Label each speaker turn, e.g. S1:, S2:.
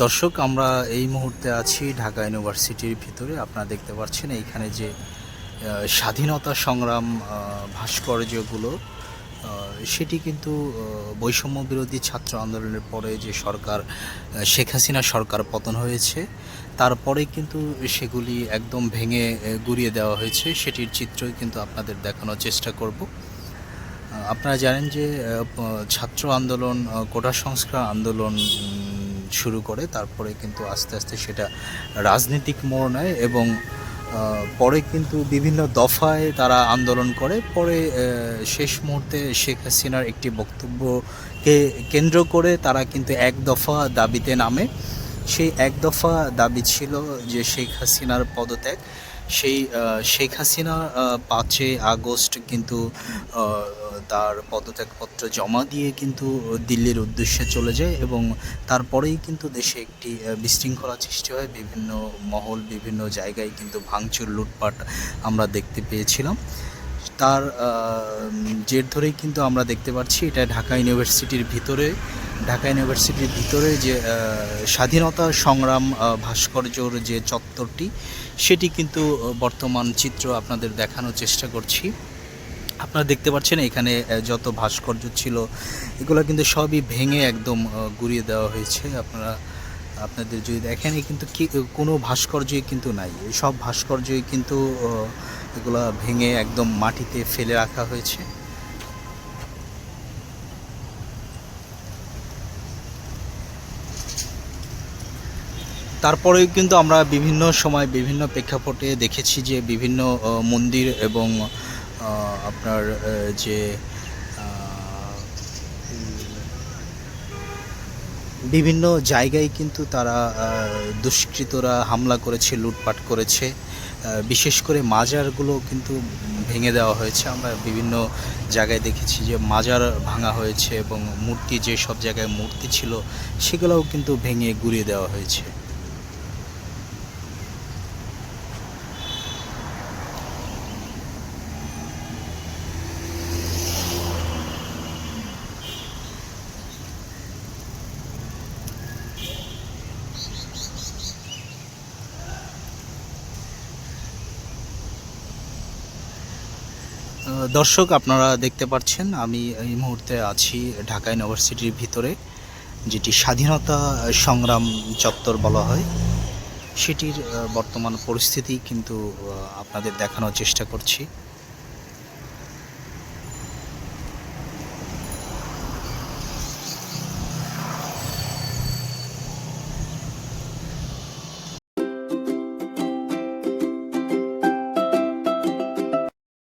S1: দর্শক, আমরা এই মুহূর্তে আছি ঢাকা ইউনিভার্সিটির ভিতরে। আপনারা দেখতে পাচ্ছেন এইখানে যে স্বাধীনতা সংগ্রাম ভাস্কর্যগুলো সেটি কিন্তু বৈষম্য বিরোধী ছাত্র আন্দোলনের পরে যে সরকার শেখ হাসিনা সরকার পতন হয়েছে, তারপরে কিন্তু সেগুলি একদম ভেঙে গুড়িয়ে দেওয়া হয়েছে। সেটির চিত্রই কিন্তু আপনাদের দেখানোর চেষ্টা করব। আপনারা জানেন যে ছাত্র আন্দোলন কোটা সংস্কার আন্দোলন শুরু করে, তারপরে কিন্তু আস্তে আস্তে সেটা রাজনৈতিক মোড় নেয় এবং পরে কিন্তু বিভিন্ন দফায় তারা আন্দোলন করে। পরে শেষ মুহূর্তে শেখ হাসিনার একটি বক্তব্যকে কেন্দ্র করে তারা কিন্তু এক দফা দাবিতে নামে। সেই এক দফা দাবি ছিল যে শেখ হাসিনার পদত্যাগ। সেই শেখ হাসিনা পাঁচই আগস্ট কিন্তু তার পদত্যাগপত্র জমা দিয়ে কিন্তু দিল্লির উদ্দেশ্যে চলে যায় এবং তারপরেই কিন্তু দেশে একটি বিশৃঙ্খলা সৃষ্টি হয়। বিভিন্ন মহল, বিভিন্ন জায়গায় কিন্তু ভাঙচুর, লুটপাট আমরা দেখতে পেয়েছিলাম। তার জের ধরেই কিন্তু আমরা দেখতে পাচ্ছি, এটা ঢাকা ইউনিভার্সিটির ভিতরে। ঢাকা ইউনিভার্সিটির ভিতরে যে স্বাধীনতা সংগ্রাম ভাস্কর্যর যে চত্বরটি, সেটি কিন্তু বর্তমান চিত্র আপনাদের দেখানোর চেষ্টা করছি। আপনারা দেখতে পাচ্ছেন এখানে যত ভাস্কর্য ছিল, এগুলো কিন্তু সবই ভেঙে একদম গুঁড়িয়ে দেওয়া হয়েছে। আপনারা, আপনাদের যদি দেখেন কিন্তু কি কোনো ভাস্কর্যই কিন্তু নাই। সব ভাস্কর্যই কিন্তু এগুলো ভেঙে একদম মাটিতে ফেলে রাখা হয়েছে। তারপরেও কিন্তু আমরা বিভিন্ন সময় বিভিন্ন প্রেক্ষাপটে দেখেছি যে বিভিন্ন মন্দির এবং আপনার যে বিভিন্ন জায়গায় কিন্তু তারা দুষ্কৃতরা হামলা করেছে, লুটপাট করেছে। বিশেষ করে মাজারগুলো কিন্তু ভেঙে দেওয়া হয়েছে। আমরা বিভিন্ন জায়গায় দেখেছি যে মাজার ভাঙা হয়েছে এবং মূর্তি, যে সব জায়গায় মূর্তি ছিল, সেগুলোও কিন্তু ভেঙে গুঁড়িয়ে দেওয়া হয়েছে। দর্শক, আপনারা দেখতে পাচ্ছেন, আমি এই মুহূর্তে আছি ঢাকা ইউনিভার্সিটির ভিতরে, যেটি স্বাধীনতা সংগ্রাম চত্বর বলা হয়। সেটির বর্তমান পরিস্থিতি কিন্তু আপনাদের দেখানোর চেষ্টা করছি।